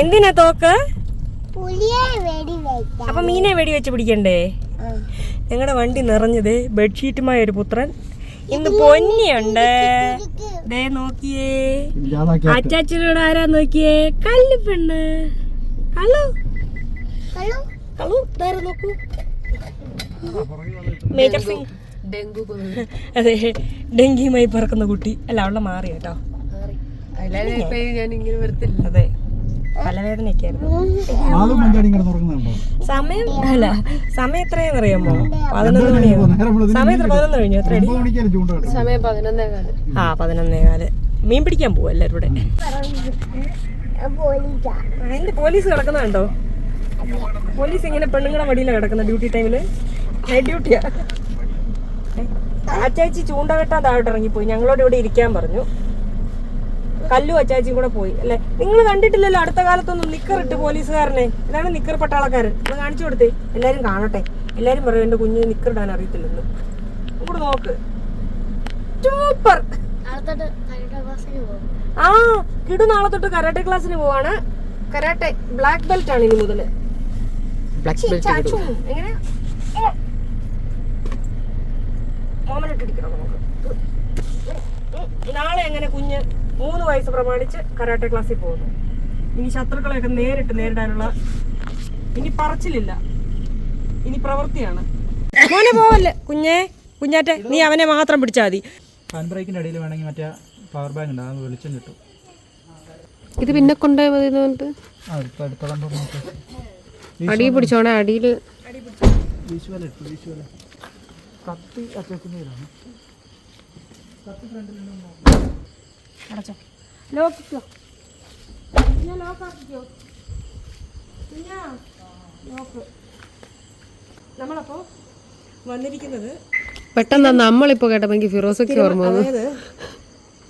എന്തിനാ തോക്ക്? പുലിയെ വെടി വെക്കാം അപ്പൊ മീനെ വെടി വെച്ച് പിടിക്കണ്ടേ? ഞങ്ങളുടെ വണ്ടി നിറഞ്ഞത് ബെഡ്ഷീറ്റുമായ ഒരു പുത്രൻ. ഇന്ന് പൊന്നിയുണ്ട്. ദേ നോക്കിയേ. അച്ചാച്ചനോട് ആരാ നോക്കിയേ? കല്ലു പെണ്ണ്. കള്ളു. കളു കള്ളു. ഇതാരാ നോക്കൂ. മേജർ സിംഗ്. ഡെങ്കു അതെ ഡെങ്കിയുമായി പറക്കുന്ന കുട്ടി. അല്ല അവളെ മാറി കേട്ടോ. അല്ലാതെ ഞാൻ ഇങ്ങനെ വരത്തില്ല അതെ. തലവേദനയൊക്കെ ആയിരുന്നു ആളും മഞ്ചാടി കിടന്ന് സമയം അല്ല സമയം എത്രയാന്ന് അറിയാമോ പതിനൊന്ന് മണിയോ സമയം എത്ര? പതിനൊന്ന് കഴിഞ്ഞു. എത്ര സമയം പതിനൊന്നേ കാലം. ആ പതിനൊന്നേ കാൽ. മീൻ പിടിക്കാൻ പോവും എല്ലാവരും കൂടെ പോലീസാ അതിന്റെ പോലീസ് കിടക്കുന്നുണ്ടോ പോലീസ് ഇങ്ങനെ പെണ്ണുങ്ങളെ വടിയിലാണ് കിടക്കുന്ന ഡ്യൂട്ടി ടൈമിൽ. നൈറ്റ് ഡ്യൂട്ടിയാ അച്ചാച്ചി ചൂണ്ട വെട്ടാൻ താഴോട്ട് ഇറങ്ങിപ്പോയി ഞങ്ങളോട് ഇവിടെ ഇരിക്കാൻ പറഞ്ഞു. കല്ലു അച്ചാച്ചിയും കൂടെ പോയി. അല്ലെ? നിങ്ങൾ കണ്ടിട്ടില്ലല്ലോ അടുത്ത കാലത്തൊന്നും നിക്കർ ഇട്ട് പോലീസുകാരനെ. ഇതാണ് നിക്കർ പട്ടാളക്കാരൻ ഒന്ന് കാണിച്ചു കൊടുത്തേ. എല്ലാരും കാണട്ടെ. എല്ലാരും പറയും എന്റെ കുഞ്ഞ് നിക്കർ ഇടാൻ അറിയത്തില്ലെന്ന്. ഇങ്ങോട്ട് നോക്ക്. സൂപ്പർ ആ കിടു നാളെ തൊട്ട് കരാട്ടെ ക്ലാസ്സിന് പോവാണ്. കരാട്ടെ ബ്ലാക്ക് ബെൽറ്റ് ആണ് ഇനി മുതൽ. ബ്ലാക്ക് ബെൽറ്റ് ചാച്ചു. എങ്ങനെ? മോമനിട്ടിരിക്കണം നമുക്ക്. നാളെ എങ്ങനെ കുഞ്ഞ്? മൂന്ന് വയസ്സ് പ്രമാണിച്ച് കരാട്ടെ ക്ലാസ്സിൽ പോകുന്നു. ഇനി ശത്രുക്കളെയൊക്കെ നേരിട്ട് നേരിടാനുള്ള ഇനി പറച്ചിലില്ല. ഇനി പ്രവൃത്തിയാണ്. മോനെ പോവല്ലേ കുഞ്ഞേ? കുഞ്ഞാറ്റെ നീ അവനെ മാത്രം പിടിച്ചാൽ മതി. ഹാൻഡ് ബ്രേക്കിന്റെ അടിയിൽ വേണമെങ്കിൽ മറ്റേ പവർ ബാങ്ക് ഉണ്ട് അത് വെളിച്ചം കിട്ടും. ഇത് പിന്നെ കൊണ്ടുപോയി മതി എന്ന് പറഞ്ഞിട്ട്? ആ ഇപ്പം അടുത്തോളം നോക്കാം അടിയിൽ പിടിച്ചോണേ അടിയിൽ. കത്തി വിഷ്വൽ കത്തി അച്ചക്കുന്നതിലാണ് അടച്ചോ. ലോക്കിക്കോ പിന്നെ ലോക്കാക്കിക്കോ പിന്നെ ലോക്ക് നമ്മളപ്പോ വന്നിരിക്കുന്നത് പെട്ടെന്ന് നമ്മളിപ്പോ കേട്ടപ്പോ ഫിറോസ് ഫിറോസൊക്കെ ഓർമ്മ അതായത്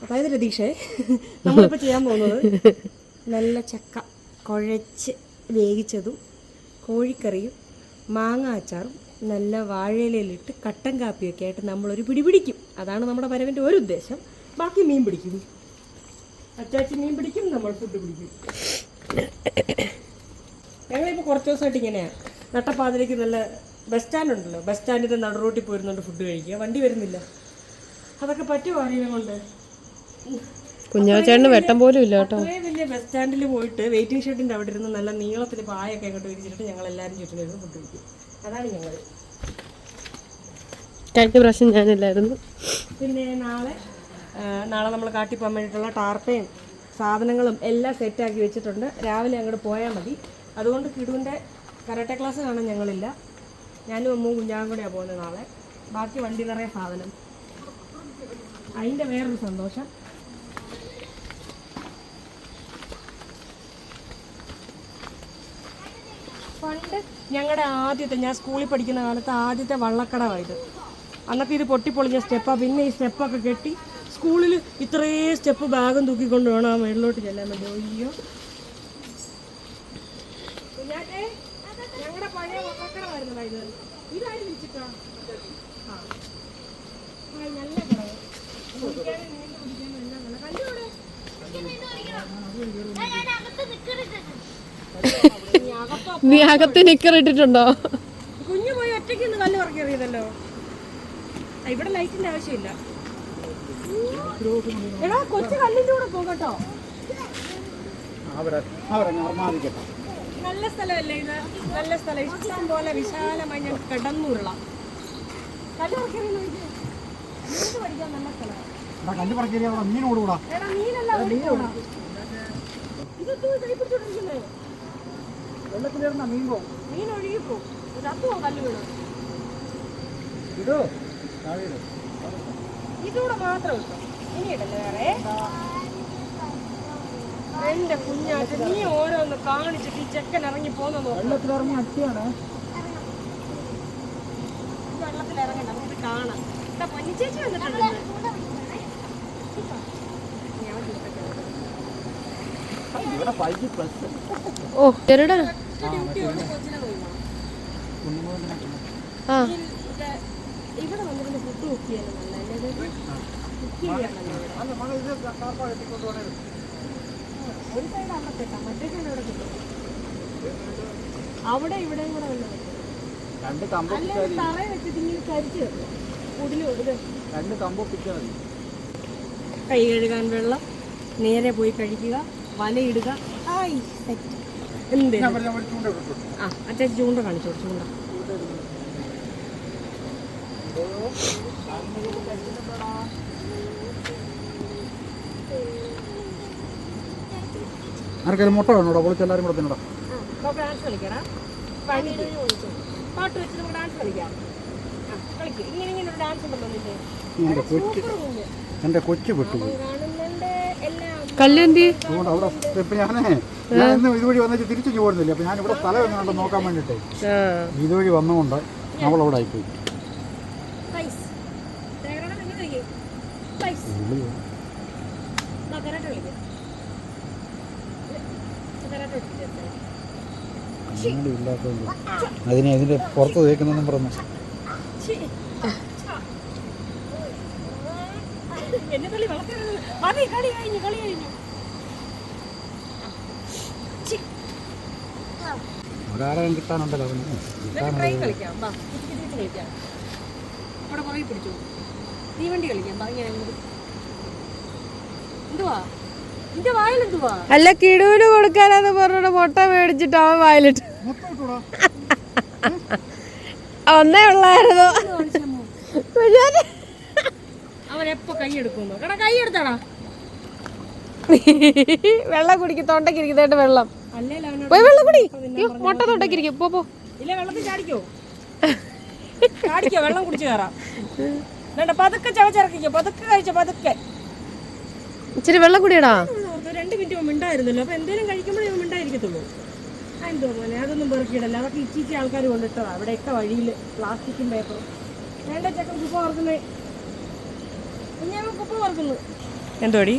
അതായത് രതീഷേ നമ്മളിപ്പോ ചെയ്യാൻ പോകുന്നത് നല്ല ചക്ക കുഴച്ച് വേവിച്ചതും കോഴിക്കറിയും മാങ്ങ അച്ചാറും നല്ല വാഴയിലയിലിട്ട് കട്ടൻ കാപ്പിയൊക്കെ ആയിട്ട് നമ്മളൊരു പിടി പിടിക്കും. അതാണ് നമ്മുടെ വരവിന്റെ ഒരു ഉദ്ദേശം. ബാക്കി മീൻ പിടിക്കും. അച്ചാച്ചി മീൻ പിടിക്കും നമ്മൾ ഫുഡ് പിടിക്കും. ഞങ്ങളിപ്പോൾ കുറച്ച് ദിവസമായിട്ട് ഇങ്ങനെയാണ് നട്ടപ്പാതിലേക്ക് നല്ല ബസ് സ്റ്റാൻഡ് ഉണ്ടല്ലോ. ബസ് സ്റ്റാൻഡിന്റെ നടുറോട്ടിൽ പോയിരുന്നുണ്ട് ഫുഡ് കഴിക്കുക. വണ്ടി വരുന്നില്ല. അതൊക്കെ പറ്റുമോ അറിയാൻ കൊണ്ട്? കുഞ്ഞാച്ചേട്ടന് വെട്ടം പോലും ഇല്ല കേട്ടോ. വലിയ ബസ് സ്റ്റാൻഡിൽ പോയിട്ട് വെയിറ്റിംഗ് ഷെഡിന്റെ അവിടെ ഇരുന്ന് നല്ല നീളത്തിൽ പായൊക്കെ അങ്ങോട്ട് വിരിച്ചിട്ട് ഞങ്ങൾ എല്ലാവരും ചുറ്റിലിരുന്ന് ഫുഡ് കഴിക്കും. അതാണ് ഞങ്ങൾ കഴിഞ്ഞ പ്രാവശ്യം ഞാനില്ലായിരുന്നു. പിന്നെ നാളെ നാളെ നമ്മൾ കാട്ടിപ്പോൻ വേണ്ടിയിട്ടുള്ള ടാർപ്പയും സാധനങ്ങളും എല്ലാം സെറ്റാക്കി വെച്ചിട്ടുണ്ട്. രാവിലെ അങ്ങോട്ട് പോയാൽ മതി. അതുകൊണ്ട് കിടുവിന്റെ കരാട്ടെ ക്ലാസ് കാണാൻ ഞങ്ങളില്ല. ഞാനും അമ്മവും കുഞ്ഞാവും കൂടെയാണ് പോകുന്നത് നാളെ. ബാക്കി വണ്ടി നിറയെ സാധനം. അതിന്റെ വേറൊരു സന്തോഷം. പണ്ട് ഞങ്ങളുടെ ആദ്യത്തെ ഞാൻ സ്കൂളിൽ പഠിക്കുന്ന കാലത്ത് ആദ്യത്തെ വള്ളക്കടവായിരുന്നു അന്നത്തെ ഇത് പൊട്ടിപ്പൊളിഞ്ഞ സ്റ്റെപ്പാണ് പിന്നെ ഈ സ്റ്റെപ്പൊക്കെ കെട്ടി സ്കൂളിൽ ഇത്രയും സ്റ്റെപ്പ് ബാഗും തൂക്കിക്കൊണ്ട് വേണം ആ മേളിലോട്ട് ചെല്ലാൻ. വേണ്ടി അയ്യോ ഞങ്ങളുടെ പഴയ ഇത്. വിളിച്ചിട്ടാ നല്ല കടവ് കുടിക്കാനും നീണ്ടു കുടിക്കാനും എല്ലാം നല്ല കല്ലുവിടെ നീ അകത്ത് നിക്കർ ഇട്ടിട്ടുണ്ടോ കുഞ്ഞു പോയി ഒറ്റയ്ക്ക് കല്ല് പറക്കി എറിയതല്ലോ ആ, ഇവിടെ ലൈറ്റിന്റെ ആവശ്യമില്ല. എടാ കൊച്ചു കല്ലിന്റെ കൂടെ പോകട്ടോ നല്ല സ്ഥലമല്ലേ ഇത്? നല്ല സ്ഥലം. ഇഷ്ടം പോലെ വിശാലമായി ഞാൻ കിടന്നുള്ള കല്ല് പറക്കേരി മീൻ വെള്ളത്തിലിരുന്ന മീൻ പോകും കല്ല് ഇതൂടെ മാത്രം ഇനി ഇടല്ലേ വേറെ? എന്റെ കുഞ്ഞാട്ട് നീ ഓരോന്ന് കാണിച്ചിട്ട് ഈ ചെക്കൻ ഇറങ്ങി പോന്നു വെള്ളത്തിലിറങ്ങി അച്ഛയാണ് വെള്ളത്തിൽ ഇറങ്ങണ്ട നമുക്ക് കാണാം. പൊന്നിച്ചേച്ചി വന്നിട്ടുണ്ട്. ഇവിടെ ഫൈവ് പ്ലസ് ഓ ചെറുടാ? ആ ഇവിടെ വന്നിരുന്ന് ഫുഡ് നോക്കിയാലും നല്ല ഒരു സൈഡ് അവിടെ ഇവിടെ മറ്റേ സൈഡ് അവിടെ കെട്ടാം അവിടെ ഇവിടെയും കൂടെ വെള്ളം രണ്ട് കമ്പ് അല്ലെങ്കിൽ തറ വെച്ചിട്ട് ഇങ്ങനെ കരിച്ച് വെക്കും. ഉടിൽ ഇത് രണ്ട് കമ്പ് മതി. കൈ കഴുകാൻ വെള്ളം നേരെ പോയി കഴിക്കുക വലയിടുക. ആയി സെറ്റ് എന്ത്? ആ അച്ഛൻ ചൂണ്ട കാണിച്ചോ ചൂണ്ട. ആർക്കെങ്കിലും മുട്ട വേണോടാ? വിളിച്ച് എല്ലാവരും കൂടെ തിന്നടാ. ഡാൻസ് പാട്ട് പാട്ട് ഡാൻസ് കളിക്കാം. ആ കളിക്കും. ഇങ്ങനെ ഇങ്ങനെ ഒരു ഡാൻസ് ഉണ്ടല്ലോ എന്റെ കൊച്ചു എന്റെ കൊച്ചു അവിടെ ഇപ്പം ഞാനേ ഞാൻ ഇന്ന് ഇതുവഴി വന്നിട്ട് തിരിച്ചു പോരുന്നില്ല. അപ്പൊ ഞാൻ ഇവിടെ സ്ഥലം എങ്ങനെയുണ്ടോ നോക്കാൻ വേണ്ടിയിട്ടേ ആ. ഇതുവഴി വന്നുകൊണ്ട് അവളവിടെ ആയിപ്പോയി. ഞങ്ങളുടെ ഇല്ലാത്തതുകൊണ്ട് അതിനെ അതിന്റെ പുറത്ത് തേക്കണമെന്നും പറഞ്ഞു. അവിടെ കിട്ടാനുണ്ടല്ലോ അവന്. കിട്ടാനുണ്ടല്ലോ വണ്ടി കളിക്കാം. അല്ല കിടൂൽ കൊടുക്കാനാന്ന് പറഞ്ഞോട് മുട്ട മേടിച്ചിട്ട് അവൻ വായിലിട്ട് ഒന്നേ ഉള്ളായിരുന്നു. കടാ വെള്ളം കുടിക്കും തൊണ്ടക്കിരിക്കുന്നതായിട്ട് വെള്ളം. പോയി വെള്ളം കുടി. മുട്ട തൊണ്ടക്കിരിക്കും പോ പോ. ഇല്ല വെള്ളത്തിൽ ചാടിക്കോ. ചാടിക്കോ വെള്ളം കുടിച്ചു കയറാം വേണ്ട പതുക്കെ ചവച്ചിറക്കിക്കോ. പതുക്കെ കഴിച്ചോ പതുക്കെ. ഇച്ചിരി വെള്ളം കുടിയടാ. രണ്ട് മിനിറ്റ് മുമ്പ് മിണ്ടായിരുന്നല്ലോ. അപ്പൊ എന്തേലും കഴിക്കുമ്പോഴേ മിണ്ടായിരിക്കത്തുള്ളൂ എന്തോ പോലെ അതൊന്നും പെറുക്കിയിടല്ല അതൊക്കെ ഇച്ചിച്ചി ആൾക്കാർ കൊണ്ടിട്ടോ അവിടെയൊക്കെ വഴിയിൽ പ്ലാസ്റ്റിക്കും പേപ്പറും വേണ്ട ചക്ക കുപ്പ ഓർക്കുന്നേ കുപ്പ ഓർക്കുന്നു എന്തോടി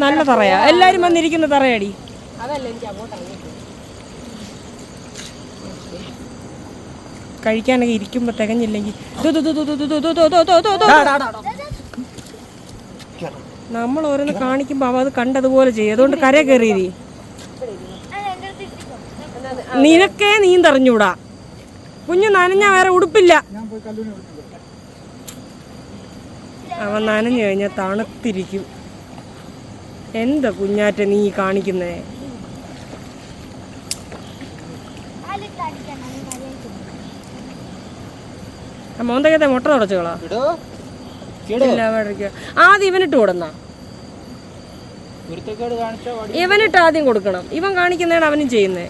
നല്ല തറയാ എല്ലാരും വന്നിരിക്കുന്ന തറയാടി അതല്ല എനിക്ക് അങ്ങോട്ട് കഴിക്കാനൊക്കെ ഇരിക്കുമ്പോ തികഞ്ഞില്ലെങ്കിൽ നമ്മൾ ഓരോന്ന് കാണിക്കുമ്പോ അവ അത് കണ്ടതുപോലെ ചെയ്യും അതുകൊണ്ട് കര കയറിയതി നിനക്കേ നീന്തറിഞ്ഞൂടാ. കുഞ്ഞു നനഞ്ഞ വേറെ ഉടുപ്പില്ല. അവൻ നനഞ്ഞു കഴിഞ്ഞാൽ തണുത്തിരിക്കും. എന്താ കുഞ്ഞാറ്റ നീ കാണിക്കുന്നേ? മോന്തകത്തെ മുട്ട തുടച്ചുകളാ. വേടിക്ക ആദ്യം ഇവനിട്ട് കൊടുന്ന. ഇവനിട്ട് ആദ്യം കൊടുക്കണം. ഇവൻ കാണിക്കുന്നതാണ് അവനും ചെയ്യുന്നേ.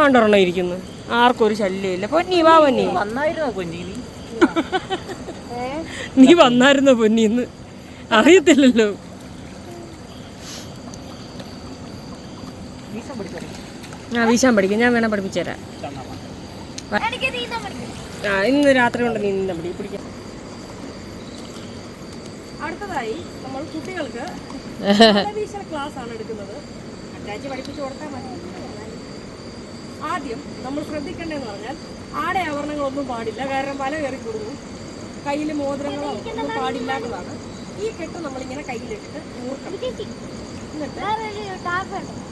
ആണ്ടൊരെണ്ണം ഇരിക്കുന്നു. ആർക്കും ഒരു ശല്യമില്ല. പൊന്നി വാ പൊന്നി. നീ? വന്നായിരുന്നോ പൊന്നിന്ന് അറിയത്തില്ലല്ലോ. ആ വീശാൻ പഠിക്കും. ഞാൻ വേണം പഠിപ്പിച്ചു തരാം. എനിക്ക് നീന്താൻ പഠിക്കും. ആ ഇന്ന് രാത്രി കൊണ്ട് നീ നിന്നെ പിടി പിടിക്കാം. അടുത്തതായി നമ്മൾ കുട്ടികൾക്ക് ക്ലാസ് ആണ് എടുക്കുന്നത്. അറ്റാച്ച് പഠിപ്പിച്ചു കൊടുത്താൽ മതി. ആദ്യം നമ്മൾ ശ്രദ്ധിക്കേണ്ടതെന്ന് പറഞ്ഞാൽ ആടെ ആഭരണങ്ങളൊന്നും പാടില്ല. കാരണം വല കയറി കൊടുക്കും കയ്യിൽ മോതിരങ്ങളോ ഒന്നും പാടില്ലാത്തതാണ്. ഈ കെട്ട് നമ്മളിങ്ങനെ കയ്യിലിട്ട് ഊർക്കണം.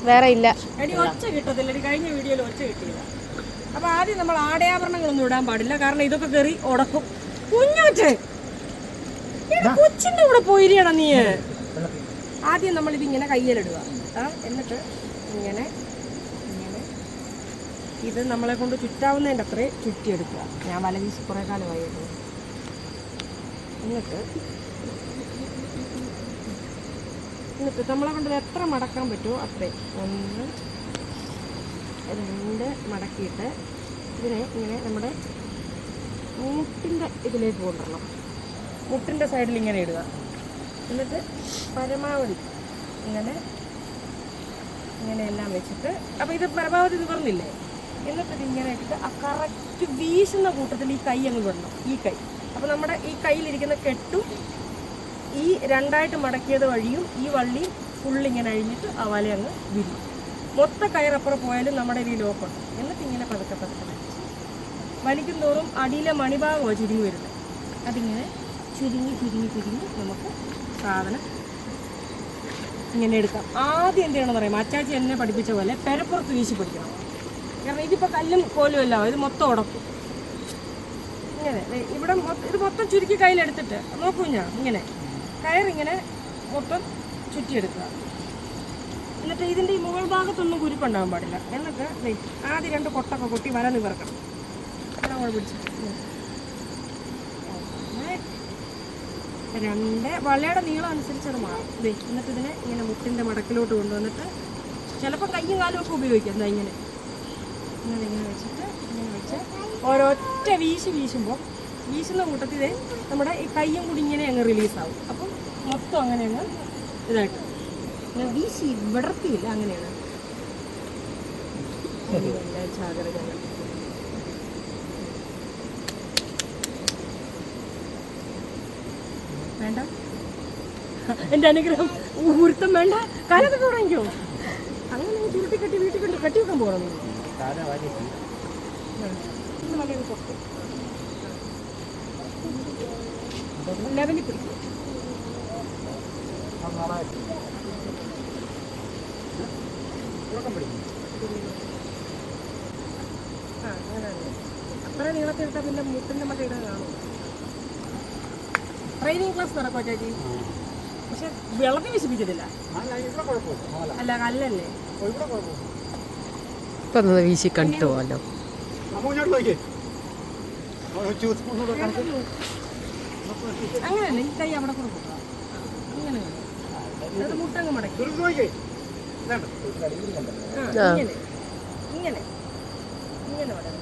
വേറെ ഇല്ല. എടി ഒച്ച കിട്ടത്തില്ല. എടി കഴിഞ്ഞ വീഡിയോയിൽ ഒച്ച കിട്ടിയില്ല. അപ്പൊ ആദ്യം നമ്മൾ ആടയാഭരണങ്ങളൊന്നും ഇടാൻ പാടില്ല. കാരണം ഇതൊക്കെ കയറി ഉടക്കും. കുഞ്ഞോറ്റ് കൊച്ചിന്റെ കൂടെ പോയിരിക്കണം നീ ആദ്യം നമ്മൾ ഇതിങ്ങനെ കയ്യിലിടുക. ആ എന്നിട്ട് ഇങ്ങനെ ഇത് നമ്മളെ കൊണ്ട് ചുറ്റാവുന്നതിന്റെ അത്രേ ചുറ്റിയെടുക്കുക. ഞാൻ വല വീശി കുറേ കാലമായി എന്നിട്ട് എന്നിട്ട് നമ്മളെ കൊണ്ട് എത്ര മടക്കാൻ പറ്റുമോ അത്രയും ഒന്ന് രണ്ട് മടക്കിയിട്ട് ഇതിനെ ഇങ്ങനെ നമ്മുടെ മുട്ടിന്റെ ഇതിലേക്ക് കൊണ്ടുവരണം. മുട്ടിന്റെ സൈഡിൽ ഇങ്ങനെ ഇടുക. എന്നിട്ട് പരമാവധി ഇങ്ങനെ ഇങ്ങനെ എല്ലാം വെച്ചിട്ട് അപ്പോൾ ഇത് പരമാവധി നിവർന്നില്ലേ എന്നിട്ട് ഇങ്ങനെ ഇട്ട് ആ കറക്റ്റ് വീശുന്ന കൂട്ടത്തിൽ ഈ കൈ അങ്ങ് വിടണം ഈ കൈ. അപ്പോൾ നമ്മുടെ ഈ കയ്യിലിരിക്കുന്ന കെട്ടും ഈ രണ്ടായിട്ട് മടക്കിയത് വഴിയും ഈ വള്ളി ഫുള്ളിങ്ങനെ അഴിഞ്ഞിട്ട് ആ വല അങ്ങ് വിരി മൊത്ത കയറപ്പുറം പോയാലും നമ്മുടെ ഈ ലോക്കുണ്ട് എന്നിട്ട് ഇങ്ങനെ പതുക്കെ പതുക്കെ വലിച്ച് വലിക്കും തോറും അടിയിലെ മണിഭാഗമോ ചുരുങ്ങി വരുന്നത്. അതിങ്ങനെ ചുരുങ്ങി ചുരുങ്ങി ചുരുങ്ങി നമുക്ക് സാധനം ഇങ്ങനെ എടുക്കാം. ആദ്യം എന്ത് ചെയ്യണമെന്ന് പറയാം അച്ചാച്ചി എന്നെ പഠിപ്പിച്ച പോലെ പെരപ്പുറത്ത് വീശി പിടിക്കണം. കാരണം ഇതിപ്പോൾ കല്ലും കോലും അല്ല ഇത് മൊത്തം ഉടക്കും. ഇങ്ങനെ. ഇവിടെ ഇത് മൊത്തം ചുരുക്കി കയ്യിലെടുത്തിട്ട് നോക്കൂ ഞാൻ. ഇങ്ങനെ. കയറിങ്ങനെ മൊത്തം ചുറ്റിയെടുക്കുക. എന്നിട്ട് ഇതിന്റെ ഈ മുകൾ ഭാഗത്തൊന്നും കുരുക്കുണ്ടാകാൻ പാടില്ല. എന്നൊക്കെ ആദ്യം രണ്ട് കൊട്ടൊക്കെ കൊട്ടി വര നിവർക്കണം. അങ്ങനെ രണ്ട് വലയുടെ നീളം അനുസരിച്ച് അത് മാറും. എന്നിട്ട് ഇതിനെ ഇങ്ങനെ മുട്ടിന്റെ മടക്കിലോട്ട് കൊണ്ടുവന്നിട്ട് ചിലപ്പോൾ കയ്യും കാലും ഒക്കെ ഉപയോഗിക്കാം. എന്താ ഇങ്ങനെ. ഇങ്ങനെ ഇങ്ങനെ വെച്ചിട്ട് ഇങ്ങനെ വെച്ച് ഓരോറ്റ വീശി വീശുമ്പോൾ വീശുന്ന കൂട്ടത്തിൽ നമ്മുടെ ഈ കയ്യും കൂടി ഇങ്ങനെ അങ്ങ് റിലീസാവും അപ്പം മൊത്തം അങ്ങനെ അങ്ങ് ഇതായിട്ട്. ഇങ്ങനെ വീശി വിടർത്തിയില്ല അങ്ങനെയാണ്. ജാഗ്രത വേണ്ട. എന്റെ അനുഗ്രഹം ഊർത്തം വേണ്ട. കാലത്ത് തുടങ്ങിക്കോ അങ്ങനെ ചുരുട്ടി കെട്ടി വീട്ടിൽ കൊണ്ട് കെട്ടി വെക്കാൻ പോകണം ലെവലിൽ പിടിക്കും ആ അങ്ങനെ അത്ര നീളത്തിൽ ഇട്ടാൽ പിന്നെ മുട്ടിന്റെ മറ്റേ ഇടാൻ കാണും. ട്രെയിനിങ് ക്ലാസ് നടക്കുമോ ചേച്ചി? പക്ഷെ വെള്ളത്തിൽ വിശപ്പിക്കത്തില്ല. അല്ല ഇവിടെ കുഴപ്പമില്ല. അല്ല അല്ല കല്ലല്ലേ? ഇവിടെ കുഴപ്പമില്ല. ഇപ്പൊ ഒന്ന് വീശി കണ്ടിട്ട് കണക്ക് അങ്ങനെയല്ല? കൈ അവിടെ. മുട്ടങ്ങ് മടക്കി. ഇങ്ങനെ. ഇങ്ങനെ. ഇങ്ങനെ മടങ്ങി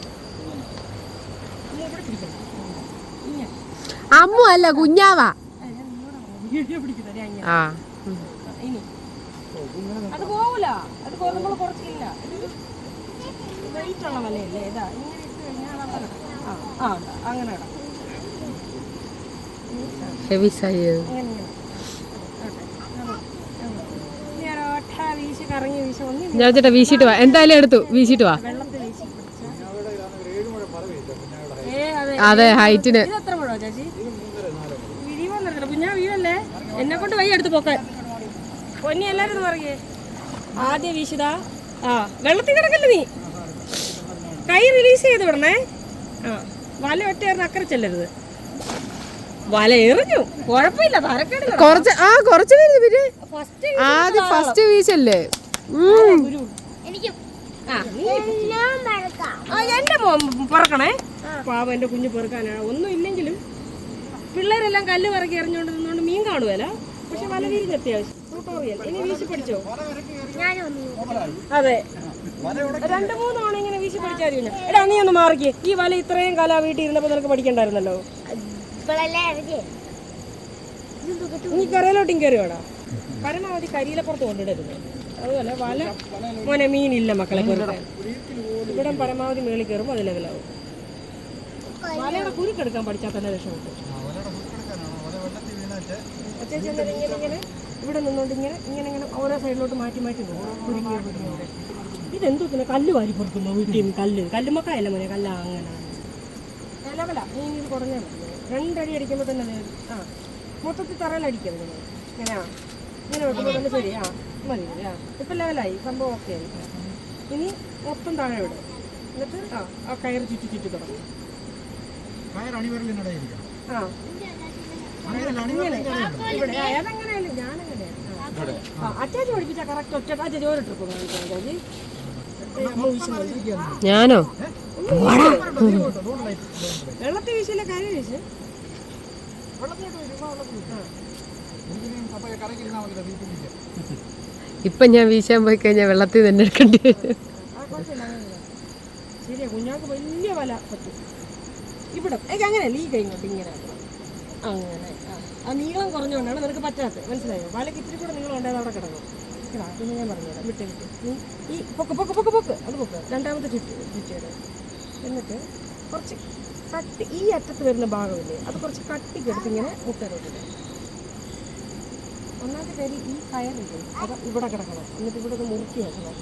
അമ്മു അല്ല കുഞ്ഞാവാ. ആ, അത് പോവൂല. അത് നമ്മൾ കുറച്ചില്ല വെയിറ്റ് ഉള്ള വലയല്ലേ? ഇതാ ഇങ്ങനെ ഇട്ട് കഴിഞ്ഞാൽ. ആ ആ ഉണ്ട്. അങ്ങനെ ഇടാം ഹെവി സൈസ് ഞാൻ ചേട്ടാ വീശിട്ട് വാ. എന്തായാലും എടുത്തു. വീശിട്ട് വാ. അതെ. ഹൈറ്റിന് ഇത് എത്ര മുഴോ ചേച്ചി? വിരിവൊന്നുമില്ല കുഞ്ഞാ വീഴല്ലേ എന്നെ കൊണ്ട് വയ്യ എടുത്ത് പോക്കാൻ. പൊന്നി എല്ലാരും പറയേ ആദ്യം വീശിതാ ആ വെള്ളത്തിൽ കിടക്കല്ലേ നീ? കൈ റിലീസ് ചെയ്ത് വിടണേ. ആ വല ഒറ്റയേറിന് അക്കരെ ചെല്ലരുത്. വല എറിഞ്ഞു. കുഴപ്പമില്ല തരക്കേടില്ല കുറച്ച് ആ കുറച്ച് പേര് പിന്നെ. ഫസ്റ്റ് ആദ്യം ഫസ്റ്റ് വീശല്ലേ ഉം. എനിക്കും. ആ നീ ഞാൻ ആ എന്റെ മോൻ പറക്കണേ. പാവം എന്റെ കുഞ്ഞു പെറുക്കാനാണ് ഒന്നും ഇല്ലെങ്കിലും പിള്ളേരെല്ലാം കല്ല് പറക്കി എറിഞ്ഞോണ്ടിരുന്നോണ്ട് നിന്നുകൊണ്ട് മീൻ കാണുവല്ല. പക്ഷെ വല വിരിഞ്ഞ അത്യാവശ്യം. ട്യൂട്ടോറിയൽ ഇനി വീശി പഠിച്ചോ അതെ. രണ്ടു മൂന്ന് തവണ ഇങ്ങനെ വീശി പഠിച്ചായിരുന്നു എടാ നീ ഒന്ന് മാറിക്കേ. ഈ വല ഇത്രയും കാലം വീട്ടിൽ ഇരുന്നപ്പോൾ നിനക്ക് പഠിക്കണ്ടായിരുന്നല്ലോ? നീ കരയിലോട്ടും കയറിയോടാ പരമാവധി കരിയിലപ്പുറത്ത് കൊണ്ടിടരുത്. അതുപോലെ വല മോനെ മീനില്ല മക്കളെ ഇവിടെ പരമാവധി മേളിൽ കയറുമ്പോൾ അത് ലെവലാവും. വലയുടെ കുരുക്കെടുക്കാൻ പഠിച്ചാൽ തന്നെ രക്ഷപ്പെട്ടു ഇങ്ങനെ ഇങ്ങനെ ഇവിടെ നിന്നുകൊണ്ട് ഇങ്ങനെ ഇങ്ങനെ ഇങ്ങനെ ഓരോ സൈഡിലോട്ട് മാറ്റി മാറ്റി പോകും. കുരുക്കി കുരുക്കിയോടെ ഇതെന്തോ പിന്നെ കല്ല് വാരി പൊറുക്കുന്നു വീട്ടിൽ നിന്ന് കല്ല്. കല്ലുമ്മക്കായല്ല മോനെ? കല്ല അങ്ങനെ. ലെവല നീ ഇത് കുറഞ്ഞാൽ മതി. രണ്ടടി അടിക്കുമ്പോൾ തന്നെ ആ. മൊത്തത്തിൽ തറയിലടിക്കാം നിങ്ങൾ ഇങ്ങനെ. ആ. ഇങ്ങനെ വെക്കുമ്പോൾ തന്നെ ശരി. ആ മതി ആ. ഇപ്പം ലെവലായി. സംഭവം ഓക്കെ ആയി. ഇനി മൊത്തം താഴെ വിടും എന്നിട്ട് ആ ആ കയറ് ചുറ്റി ചുറ്റി തുടങ്ങും. കയർ ആ. ഇവിടെ. ഞാനങ്ങനെയാണ് അച്ചാച്ചി പഠിപ്പിച്ച കറക്റ്റ് ഒറ്റ അച്ചാച്ചി ഒരു ട്രിപ്പ് കാണിക്കാം അച്ചാച്ചി ഞാനോ? വെള്ളത്തിൽ വീശില്ല കാര്യം വീശ്. കറക്കിരുന്നാൽ മതി വീട്ടിൽ ഇപ്പൊ ഞാൻ വീശാൻ പോയി കഴിഞ്ഞാൽ വെള്ളത്തിൽ തന്നെ എടുക്കേണ്ടി വരും. ആ ശരിയാ കുഞ്ഞാക്ക് വലിയ വല പറ്റും. ഇവിടെ എനിക്ക് അങ്ങനെയല്ല ഈ കൈ ഇങ്ങോട്ട് ഇങ്ങനെ അങ്ങനെ ആ ആ നീളം കുറഞ്ഞുകൊണ്ടാണ് നിനക്ക് പറ്റാത്തത്. മനസ്സിലായോ? വലക്ക് ഇത്തിരി കൂടെ നീളം ഉണ്ടായത് അവിടെ കിടക്കും. എടാ പിന്നെ ഞാൻ പറഞ്ഞുതരാം വിട്ട് വിട്ട്. ഈ പൊക്ക് പൊക്ക് പൊക്ക് പൊക്ക്. അത് പൊക്ക്. രണ്ടാമത്തെ ചുറ്റ് ചുറ്റിയുടെ. എന്നിട്ട് കുറച്ച് കട്ടി ഈ അറ്റത്ത് വരുന്ന ഭാഗമില്ലേ അത് കുറച്ച് കട്ടിക്കെടുത്ത് ഇങ്ങനെ മുട്ടയിലോട്ടിട്ട് ഒന്നാമത്തെ കാര്യം ഈ കയറില്ലേ അത് ഇവിടെ കിടക്കണം. എന്നിട്ട് ഇവിടെ ഒന്ന് മുറുക്കി വെക്കണം.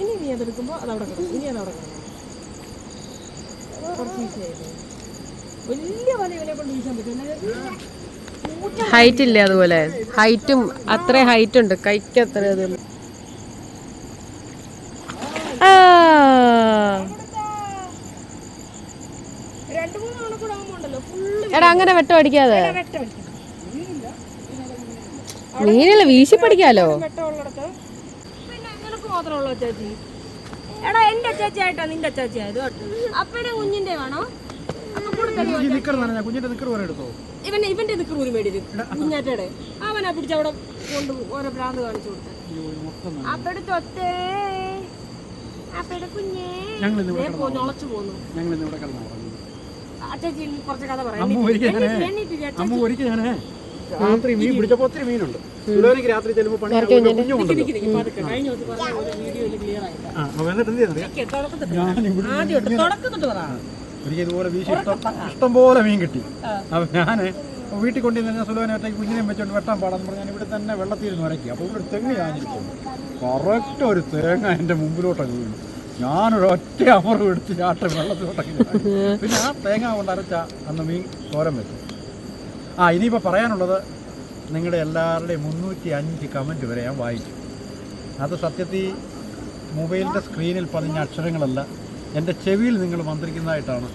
ഇനി നീ അതെടുക്കുമ്പോൾ അത് അവിടെ കിടക്കും. ഇനി അത് അവിടെ കിടക്കണം കുറച്ച് ഈസിയായില്ലേ? വലിയ വല ഇവനെ കൊണ്ട് വീശാൻ പറ്റും ഹൈറ്റ് ഇല്ല അതുപോലെ? ഹൈറ്റും അത്ര ഹൈറ്റ് ഉണ്ട്. കൈക്ക് അത്ര അതുപോലെ എടാ അങ്ങനെ വെട്ടം അടിക്കാതെ മീനല്ല വീശി പഠിക്കാലോ? എടാ എന്റെ ചേച്ചിയായിട്ടാ നിന്റെ ചേച്ചിയായത് അപ്പയുടെ കുഞ്ഞിന്റെ വേണോ? കുഞ്ഞിന്റെ നിക്കർ എടുത്തോ? ഇവന്റെ ഇവന്റെ ഇത് ക്രൂരി മേടിയത് കുഞ്ഞാറ്റയുടെ. അവനെ പിടിച്ച് അവിടെ കൊണ്ട് ഓരോ ഭ്രാന്ത് കാണിച്ചു കൊടുത്തു. അപ്പയുടെ തൊത്തേ അപ്പടെ കുഞ്ഞേ. ഞൊളച്ചു പോന്നു. കുറച്ച് കഥ പറയാം. അമ്മ ഒരിക്കൽ രാത്രി മീൻ പിടിച്ചപ്പോ ഒത്തിരി മീനുണ്ട്. രാത്രി ചെല്ലുമ്പോ പണി അപ്പൊ എന്നിട്ട് എന്ത് എനിക്ക് ഞാൻ ഇതുപോലെ വീശി ഇഷ്ടം ഇഷ്ടം പോലെ മീൻ കിട്ടി. അപ്പം ഞാൻ വീട്ടിൽ കൊണ്ടുവന്ന് സുലോനെ ഒറ്റയ്ക്ക് കുഞ്ഞിനെയും വെച്ചോണ്ട് വെട്ടാൻ പാടാന്ന് പറഞ്ഞാൽ ഞാൻ ഇവിടെ തന്നെ വെള്ളത്തിരുന്ന് ഉരക്കി അപ്പോൾ ഇവിടെ തെങ്ങ് ഞാനിരിക്കും കറക്റ്റ് ഒരു തേങ്ങ എന്റെ മുമ്പിലോട്ടൊക്കെ വീണു. ഞാനൊരു ഒറ്റ അമറും എടുത്ത് ചാട്ട വെള്ളത്തിലോട്ടൊക്കെ. പിന്നെ ആ തേങ്ങ കൊണ്ട് അരച്ച അന്ന് മീൻ തോരൻ വെച്ചു. ആ ഇനിയിപ്പോൾ പറയാനുള്ളത് നിങ്ങളുടെ എല്ലാവരുടെയും മുന്നൂറ്റി അഞ്ച് കമന്റ് വരെ ഞാൻ വായിച്ചു അത് സത്യത്തിൽ മൊബൈലിന്റെ സ്ക്രീനിൽ പതിഞ്ഞ അക്ഷരങ്ങളല്ല. എന്റെ ചെവിയിൽ നിങ്ങൾ മന്ത്രിക്കുന്നതായിട്ടാണ്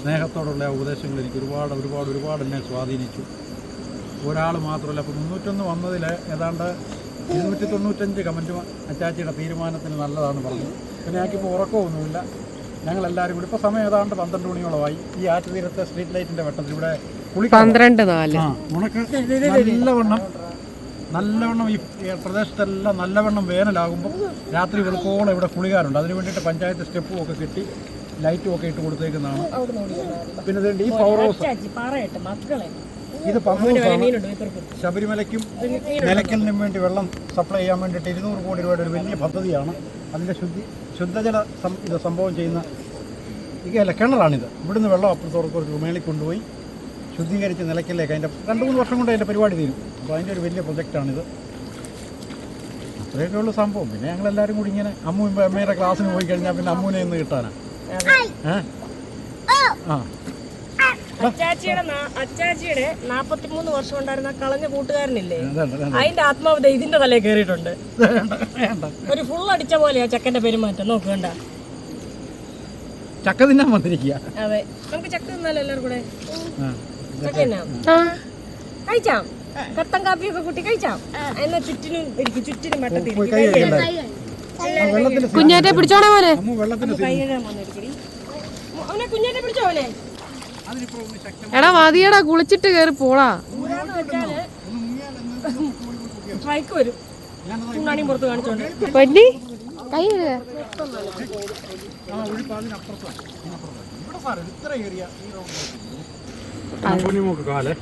സ്നേഹത്തോടുള്ള ഉപദേശങ്ങൾ എനിക്ക് ഒരുപാട് ഒരുപാട് ഒരുപാട് എന്നെ സ്വാധീനിച്ചു. ഒരാൾ മാത്രമല്ല അപ്പോൾ മുന്നൂറ്റൊന്ന് വന്നതിൽ ഏതാണ്ട് ഇരുന്നൂറ്റി തൊണ്ണൂറ്റഞ്ച് കമന്റ് അച്ചാച്ചിയുടെ തീരുമാനത്തിന് നല്ലതാണ് പറഞ്ഞു. പിന്നെ ഞങ്ങൾക്കിപ്പോൾ ഉറക്കമൊന്നുമില്ല. ഞങ്ങളെല്ലാവരും കൂടി ഇപ്പോൾ സമയം ഏതാണ്ട് പന്ത്രണ്ട് മണിയോളമായി. ഈ ആറ്റുതീരത്തെ സ്ട്രീറ്റ് ലൈറ്റിന്റെ വെട്ടത്തിൽ ഇവിടെ പന്ത്രണ്ട് നാല്. ഉണക്ക് നല്ലവണ്ണം നല്ലവണ്ണം ഈ പ്രദേശത്തെല്ലാം നല്ലവണ്ണം വേനലാകുമ്പോൾ രാത്രി വെളുക്കോളം ഇവിടെ കുളികാറുണ്ട്. അതിന് വേണ്ടിയിട്ട് പഞ്ചായത്ത് സ്റ്റെപ്പും ഒക്കെ കെട്ടി ലൈറ്റും ഒക്കെ ഇട്ട് കൊടുത്തേക്കുന്നതാണ്. പിന്നെ ഈ പവർ ഹൗസ് ഇത് മീനുണ്ട് ശബരിമലയ്ക്കും നിലയ്ക്കലിനും വേണ്ടി വെള്ളം സപ്ലൈ ചെയ്യാൻ വേണ്ടിയിട്ട് ഇരുന്നൂറ് കോടി രൂപയുടെ ഒരു വലിയ പദ്ധതിയാണ്. അതിന്റെ ശുദ്ധി ശുദ്ധജല സം- ഇത് സംഭവം ചെയ്യുന്ന ഇല്ല കിണറാണിത്. ഇവിടുന്ന് വെള്ളം അപ്പുറത്തോടൊക്കെ മേളിൽ കൊണ്ടുപോയി. ശുദ്ധീകരിച്ച് നിലയ്ക്കലേക്ക് അതിന്റെ രണ്ട് മൂന്ന് വർഷം കൊണ്ട് അതിന്റെ പരിപാടി തീരും. അപ്പോൾ അതിന്റെ ഒരു വലിയ പ്രൊജക്റ്റാണിത്. അത്രയൊക്കെ ഉള്ളൂ സംഭവം. പിന്നെ ഞങ്ങളെല്ലാവരും കൂടി ഇങ്ങനെ അമ്മു അമ്മയുടെ ക്ലാസ്സിന് പോയി കഴിഞ്ഞാൽ പിന്നെ അമ്മുവിനെ ഇന്ന് കിട്ടാനാ. ഏ ആ. അച്ചാച്ചിയുടെ വർഷം ഉണ്ടായിരുന്ന കളഞ്ഞ കൂട്ടുകാരനില്ലേ? വേണ്ട വേണ്ട അതിന്റെ ആത്മാവ് ഇതിന്റെ തലയിൽ കയറിയിട്ടുണ്ട്. ഒരു ഫുൾ അടിച്ച പോലെയാ ചക്കന്റെ പെരുമാറ്റം. നോക്കണ്ട ചക്ക തിന്നാൻ വന്നിരിക്കുക. അതെ. നമുക്ക് ചക്ക തിന്നാലോ എല്ലാവരും കൂടെ? കഴിച്ചാം. കത്തൻ കാപ്പിയൊക്കെ കുട്ടി കഴിച്ചാം. എന്നാ ചുറ്റിനും ഇരിക്കും. ചുറ്റിനും വട്ടത്തിൽ കുഞ്ഞാറ്റെ പിടിച്ചോണേ വന്നിരിക്കടി. അവനെ കുഞ്ഞാറ്റെ പിടിച്ചോ അവനെ? എടാ മതിയടാ കുളിച്ചിട്ട് കേറി പോടാ. ഊരാന്ന് വെച്ചാൽ സ്ട്രൈക്ക് വരും. പുറത്ത് കാണിച്ചോണ്ട്. കൈ ഇത്ര ഏരിയ ഈ കാലേ.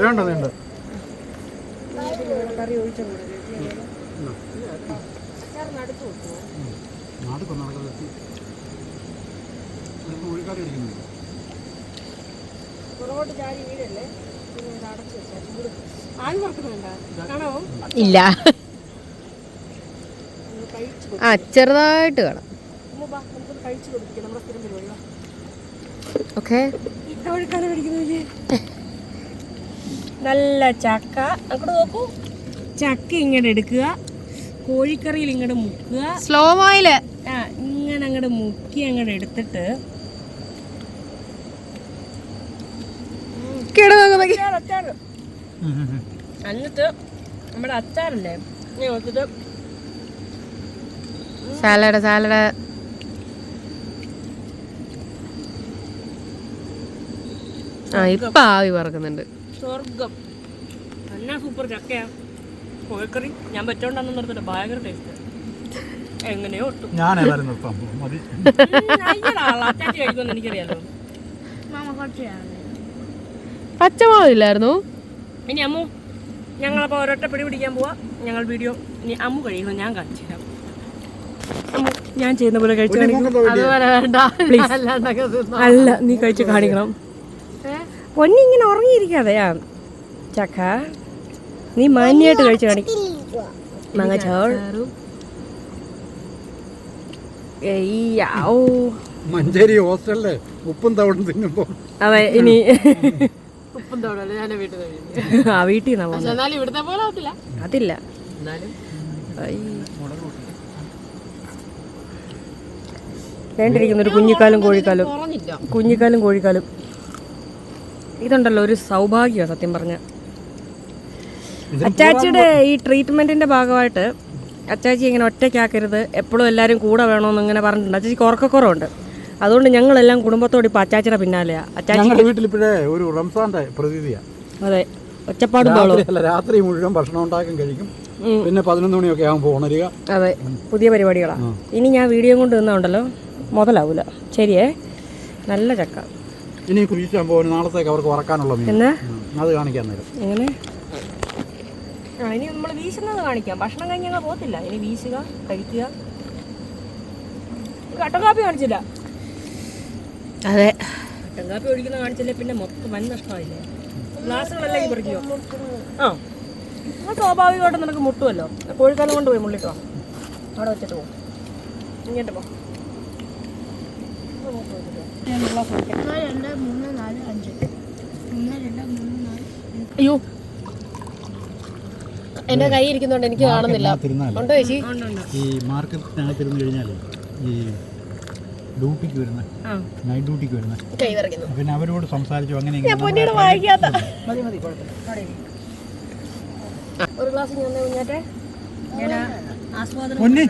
വേണ്ട വേണ്ട. ഇല്ല. ആ ചെറുതായിട്ട് കാണാം കഴിച്ചു കൊടുപ്പിക്കാം നമ്മുടെ ഓക്കെ. നല്ല ചക്ക. അങ്ങോട്ട് നോക്കൂ. ചക്ക ഇങ്ങനെ എടുക്കുക. കോഴിക്കറിയിൽ ഇങ്ങോട്ട് മുക്കുക. സ്ലോ മോയിൽ ആ ഇങ്ങനെ അങ്ങോട്ട് മുക്കി അങ്ങോട്ട് എടുത്തിട്ട്. എന്നിട്ട് നമ്മുടെ അച്ചാറല്ലേ? ഞാൻ സാലഡ് സാലഡ് ആ ഇപ്പൊ ആവി പറക്കുന്നുണ്ട്. സ്വർഗം എന്നാ സൂപ്പർ ചക്കയാ? കോഴിക്കറി? ഞാൻ പറ്റോണ്ടെന്ന് നിർത്തില്ല ഭയങ്കര ടേസ്റ്റ് എങ്ങനെയോ ഒട്ടും. ഞാനേ നിർത്താം മതി. കഴിക്കുമെന്ന് എനിക്കറിയാലോ. പച്ചമുളകില്ലായിരുന്നു? ഇനി അമ്മു ഞങ്ങളപ്പോൾ ഒരൊറ്റ പിടി പിടിക്കാൻ പോവാ. ഞങ്ങൾ വീഡിയോ ഇനി അമ്മു കഴിയുമ്പോൾ ഞാൻ കാണിച്ചു തരാം. അമ്മു ഞാൻ ചെയ്യുന്ന പോലെ കഴിച്ചു കാണിക്കും അതുപോലെ വേണ്ട. അല്ല നീ കഴിച്ച് കാണിക്കണം. പൊന്നി ഇങ്ങനെ ഉറങ്ങിയിരിക്കാതെയാ ചക്ക നീ മാന്യമായിട്ട് കഴിച്ചു കാണിക്കും. മങ്ങച്ചോൾ മഞ്ചേരി ഹോസ്റ്റലിൽ ഉപ്പും തവിടും തിന്നുമ്പോ. അതെ ഇനി. ഉപ്പും തോടല്ലേ ഞാൻ വീട്ടിൽ ആ വീട്ടിൽ നിന്നാ ഇവിടുത്തെ പോലെ അതില്ല. വേണ്ടിരിക്കുന്ന ഒരു കുഞ്ഞിക്കാലും കോഴിക്കാലും. കുഞ്ഞിക്കാലും കോഴിക്കാലും. ഇതുണ്ടല്ലോ ഒരു സൗഭാഗ്യമാണ് സത്യം പറഞ്ഞ. അച്ചാച്ചിയുടെ ഈ ട്രീറ്റ്മെന്റിന്റെ ഭാഗമായിട്ട് അച്ചാച്ചി ഇങ്ങനെ ഒറ്റയ്ക്കാക്കരുത് എപ്പോഴും എല്ലാവരും കൂടെ വേണമെന്ന് ഇങ്ങനെ പറഞ്ഞിട്ടുണ്ട്. അച്ചാച്ചിക്ക് ഉറക്കക്കുറവുണ്ട് അതുകൊണ്ട് ഞങ്ങളെല്ലാം കുടുംബത്തോട് ഇപ്പൊ അച്ചാച്ചിയുടെ പിന്നാലെയാ. അച്ചാച്ചി വീട്ടിൽ ഇപ്പോഴേ ഒരു റംസാന്റെ പ്രതീതിയാണ് അതെ ഒച്ചപ്പാടും രാത്രി മുഴുവൻ ഭക്ഷണം ഉണ്ടാക്കാൻ കഴിക്കും. പിന്നെ പതിനൊന്ന് മണിയൊക്കെ ആകുമ്പോൾ ഉണരുക അതെ പുതിയ പരിപാടികളാണ് ഇനി ഞാൻ വീഡിയോ കൊണ്ട് നിന്നുണ്ടല്ലോ മുതലാവൂല. ശരിയേ. നല്ല ചക്ക. ഇനി കുഴിച്ചാൻ പോകുന്ന നാളത്തേക്ക് അവർക്ക് വറക്കാനുള്ള മീൻ. അത് കാണിക്കാൻ നേരം. എങ്ങനെ? ഇനി നമ്മൾ വീശുന്നത് കാണിക്കാം. ഭക്ഷണം കഴിഞ്ഞ് ഞങ്ങൾ പോകത്തില്ല. ഇനി വീശുക കഴിക്കുക. കട്ടൻ കാപ്പി കാണിച്ചില്ല. അതെ. കട്ടൻ കാപ്പി ഒഴിക്കുന്ന കാണിച്ചില്ലേ? പിന്നെ മൊത്തം വൻ നഷ്ടമായില്ലേ? ഗ്ലാസ്സുകളെല്ലാം ഈ ആ. അത് സ്വാഭാവികമായിട്ടും നിനക്ക് മുട്ടുമല്ലോ കോഴിക്കാലം കൊണ്ട് പോയി മുള്ളിട്ടോ? അവിടെ വെച്ചിട്ട് പോകും ഇങ്ങോട്ട് പോ ഒന്ന് രണ്ട് മൂന്ന് നാല് അഞ്ച്. ഒന്ന് രണ്ട് മൂന്ന് നാല്. അയ്യോ. എന്റെ കൈ ഇരിക്കുന്നോണ്ട് എനിക്ക് കാണുന്നില്ല. തിരുന്നാലേ? ഉണ്ടോ ചേച്ചി? ഈ മാർക്കറ്റിനകത്തിരുന്ന് കഴിഞ്ഞാലേ ഈ ഡ്യൂട്ടിക്ക് വരുന്ന നൈറ്റ് ഡ്യൂട്ടിക്ക് വരുന്ന പിന്നെ അവരോട് സംസാരിച്ചു അങ്ങനെ. ഒരു ഗ്ലാസ് ഞാൻ കുഞ്ഞാട്ടെ പൊന്നി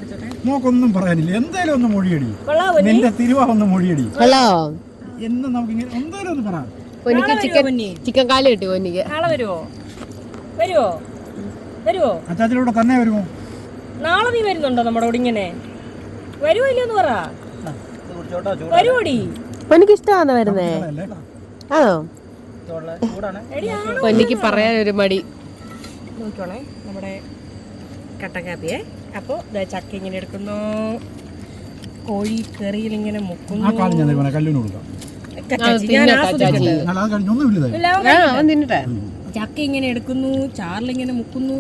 നോക്കൊന്നും പറയാനില്ല. എന്തായാലും ഒന്ന് മൊഴിയടി. നിന്റെ തിരുവാ ഒന്ന് മൊഴിയടി. ഹലോ എന്ന് നമുക്ക് ഇങ്ങനെ എന്തേലും ഒന്ന് പറയാം പൊന്നിക്ക് ചിക്കൻ ചിക്കൻ കാൽ കിട്ടി പൊന്നിക്ക്. നാളെ വരുമോ വരുമോ വരുവോ? അച്ചാച്ചനോട് തന്നെ വരുമോ? നാളെ നീ വരുന്നുണ്ടോ നമ്മുടെ കൂടെ ഇങ്ങനെ? വരുമോ ഇല്ലെന്ന് പറ. വരുവോടി? പൊന്നിക്ക് ഇഷ്ടമാണോ വരുന്നേ? ആണോ പൊന്നിക്ക് പറയാൻ ഒരു മടി നോക്കണേ നമ്മുടെ കട്ടൻ കാപ്പിയെ. അപ്പോൾ ചക്ക ഇങ്ങനെ എടുക്കുന്നു. കോഴി കറിയിൽ ഇങ്ങനെ മുക്കുന്നു. കല്ലിന് കൊടുക്കാം. ചക്ക ഇങ്ങനെ എടുക്കുന്നു ചാറിലിങ്ങനെ മുക്കുന്നു.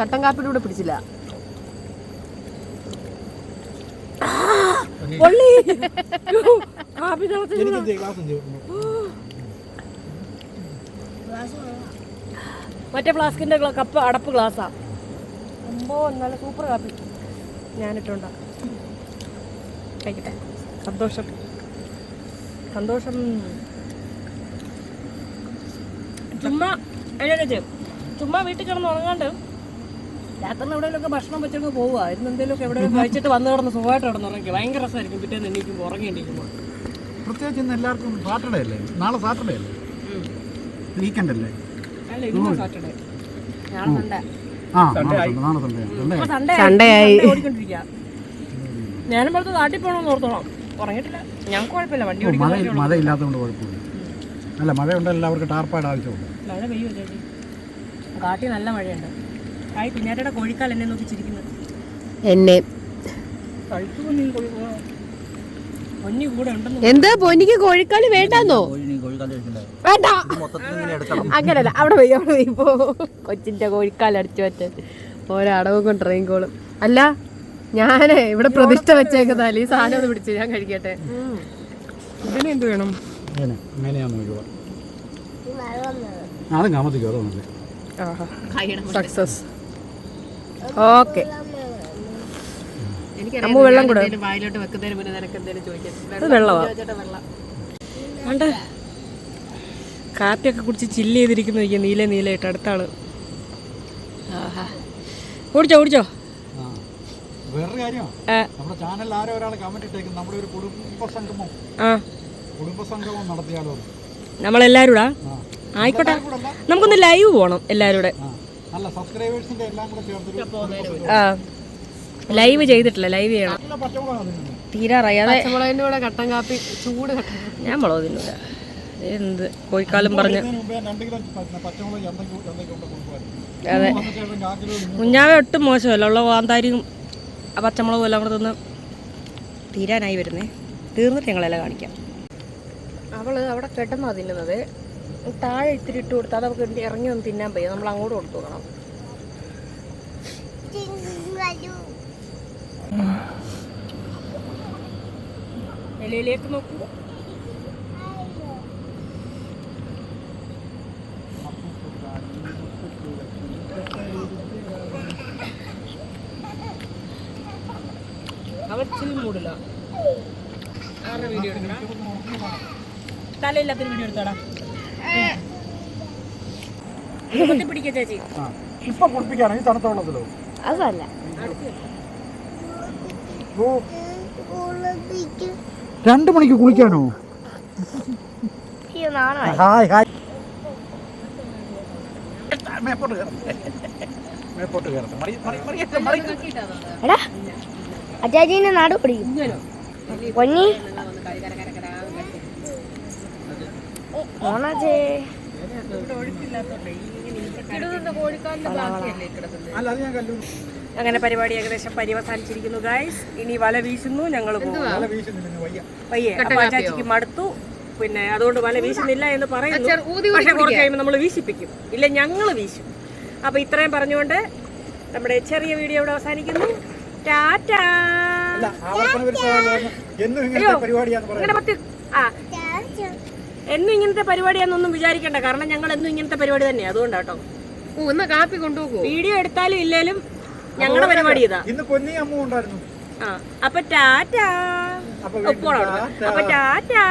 കട്ടൻ കാപ്പിയുടെ കൂടെ പിടിച്ചില്ല. മറ്റേ ഫ്ലാസ്കിന്റെ കപ്പ് അടപ്പ് ഗ്ലാസ്സാ അമ്പോ നല്ല സൂപ്പർ കാപ്പി. ഞാനിട്ടുണ്ടാക്കും കഴിക്കട്ടെ. സന്തോഷം. സന്തോഷം. ചുമ്മാ എഴുന്നേറ്റ് ചുമ്മാ വീട്ടിൽ കിടന്ന് ഉറങ്ങാണ്ട് രാത്രി എവിടെയെങ്കിലുമൊക്കെ ഭക്ഷണം വെച്ചൊക്കെ പോവുക. ഇന്ന് എന്തെങ്കിലുമൊക്കെ എവിടെയെങ്കിലും കഴിച്ചിട്ട് വന്ന് കിടന്ന് സുഖമായിട്ട് കിടന്ന് ഉറങ്ങി ഭയങ്കര രസമായിരിക്കും പിറ്റേന്ന് എണ്ണീക്കുമ്പോൾ ഉറങ്ങിയിരിക്കുമ്പോൾ പ്രത്യേകിച്ച് ഇന്ന് എല്ലാവർക്കും സാറ്റർഡേ അല്ലേ? നാളെ സാറ്റർഡേ അല്ലേ? വീക്കെൻഡ് അല്ലേ? അല്ല ഇന്ന് സാറ്റർഡേ നാളെ സൺഡേ സൺഡേ ആയി. ഞാനും പുറത്ത് നാട്ടിൽ പോകണമെന്ന് ഓർത്തോളാം. ഉറങ്ങിയിട്ടില്ല. ഞങ്ങൾക്ക് കുഴപ്പമില്ല. വണ്ടി ഓ, മഴ ഓടിക്കുന്ന ഇല്ലാത്തതുകൊണ്ട് കുഴപ്പമില്ല. അല്ല മഴ എല്ലാവർക്കും ടാർപ്പായിട്ട് ആവശ്യമുണ്ട്. മഴ പെയ്യോ ചേച്ചി? കാട്ടിൽ നല്ല മഴയുണ്ട്. ആയി കുഞ്ഞാറ്റയുടെ കോഴിക്കാൽ എന്നെ നോക്കി ചിരിക്കുന്നത് എന്നെ. എന്താ പൊന്നിക്ക് കോഴിക്കാൽ വേണ്ടാന്നോ? വേണ്ട. അങ്ങനല്ല അവിടെ പോയി അവിടെ പോയി. പോ. കൊച്ചിന്റെ കോഴിക്കാൽ അടിച്ചു പറ്റ ഓരോ അടവും കൊണ്ട് കോളും അല്ല ഞാനേ ഇവിടെ പ്രതിഷ്ഠ വെച്ചേക്കുന്നല്ല ഈ സാധനം ഒന്ന് പിടിച്ച് ഞാൻ കഴിക്കട്ടെ. ഇതിന് എന്ത് വേണം? Success okay. എനിക്ക് അമ്മു വെള്ളം കൂടെ. വായിലോട്ട് വെക്കുന്നതിന് മുന്നേ നിനക്ക് എന്തെങ്കിലും ചോദിക്കാം. വെള്ളമാണ് വെള്ളമാ? വെള്ളം. കണ്ട കാപ്പിയൊക്കെ കുടിച്ച് ചില്ല് ചെയ്തിരിക്കുന്നു. ഈ നീല നീലയിട്ട് അടുത്താണ് ഓടിച്ചോ ഓടിച്ചോ വേറൊരു കാര്യമാണ് നമ്മുടെ ചാനലിൽ ആരോ ഒരാൾ കമന്റ് ഇട്ടേക്കും നമ്മുടെ ഒരു കുടുംബ സംഗമം കുടുംബ സംഗമം നടത്തിയാലോ കൂടാ ആ. ആയിക്കോട്ടെ. നമുക്കൊന്ന് ലൈവ് പോണം എല്ലാരൂടെ. കൂടെ അല്ല സബ്സ്ക്രൈബേഴ്സിന്റെ എല്ലാം കൂടെ ചേർത്തൊരു ആ. ലൈവ് ചെയ്തിട്ടില്ല ലൈവ് ചെയ്യണം. തീരാറായി. അതെ. കട്ടൻ കാപ്പി ചൂട് കട്ടൻ ഞാൻ മുളക് എന്ത്? കോഴിക്കാലം പറഞ്ഞ് അതെ. കുഞ്ഞാവെ ഒട്ടും മോശമല്ല. ഉള്ള കാന്താരിയും ആ പച്ചമുളകും എല്ലാം കൂടെ തിന്ന് തീരാനായി വരുന്നേ. തീർന്നിട്ട് ഞങ്ങളെല്ലാം കാണിക്കാം. അവൾ അവിടെ കിടന്നാ തിന്നുന്നത്. താഴെ ഇത്തിരി ഇട്ട് കൊടുത്താൽ അത് അവൾക്ക് ഇറങ്ങി ഒന്ന് തിന്നാൻ പയ്യ. നമ്മൾ അങ്ങോട്ട് കൊടുത്തു നോക്കണം. വലയിലേക്ക് നോക്കൂ. തലയില്ലാത്തൊരു വീഡിയോ എടുത്തോടാ. ചേച്ചി. ആ ഇപ്പൊ കുളിപ്പിക്കാനോ ഈ തണുത്ത വെള്ളത്തിലോ അതല്ല രണ്ടു മണിക്ക് കുളിക്കാനോ? ഹായ് മേപ്പോട്ട് മേപ്പോട്ട് നാട് പിടിക്കും പൊന്നി? അങ്ങനെ പരിപാടി ഏകദേശം പര്യവസാനിച്ചിരിക്കുന്നു ഗൈസ് ഇനി വല വീശുന്നു ഞങ്ങൾ വയ്യ. പയ്യെ അപ്പൊ ചാച്ചിക്ക് മടുത്തു. പിന്നെ അതുകൊണ്ട് വല വീശുന്നില്ല എന്ന് പറയുന്നു. പക്ഷെ കുറച്ച് കഴിയുമ്പോൾ നമ്മൾ വീശിപ്പിക്കും. ഇല്ല ഞങ്ങൾ വീശും. അപ്പൊ ഇത്രയും പറഞ്ഞുകൊണ്ട് നമ്മുടെ ചെറിയ വീഡിയോ ഇവിടെ അവസാനിക്കുന്നു. ടാറ്റാ. വിരുദ്ധമായല്ലോ എന്നും ഇങ്ങനത്തെ പരിപാടിയാണെന്നൊന്നും വിചാരിക്കണ്ട. കാരണം ഞങ്ങൾ എന്നും ഇങ്ങനത്തെ പരിപാടി തന്നെയാണ് അതുകൊണ്ടാട്ടോ ഓ എന്നാ കാപ്പി കൊണ്ടുപോകും വീഡിയോ എടുത്താലും ഇല്ലേലും ഞങ്ങളുടെ പരിപാടി ഇതാ. ഇന്ന് പൊന്നി അമ്മ ഉണ്ടായിരുന്നു ആ അപ്പൊ ടാറ്റാ. അപ്പൊ ടാറ്റാ.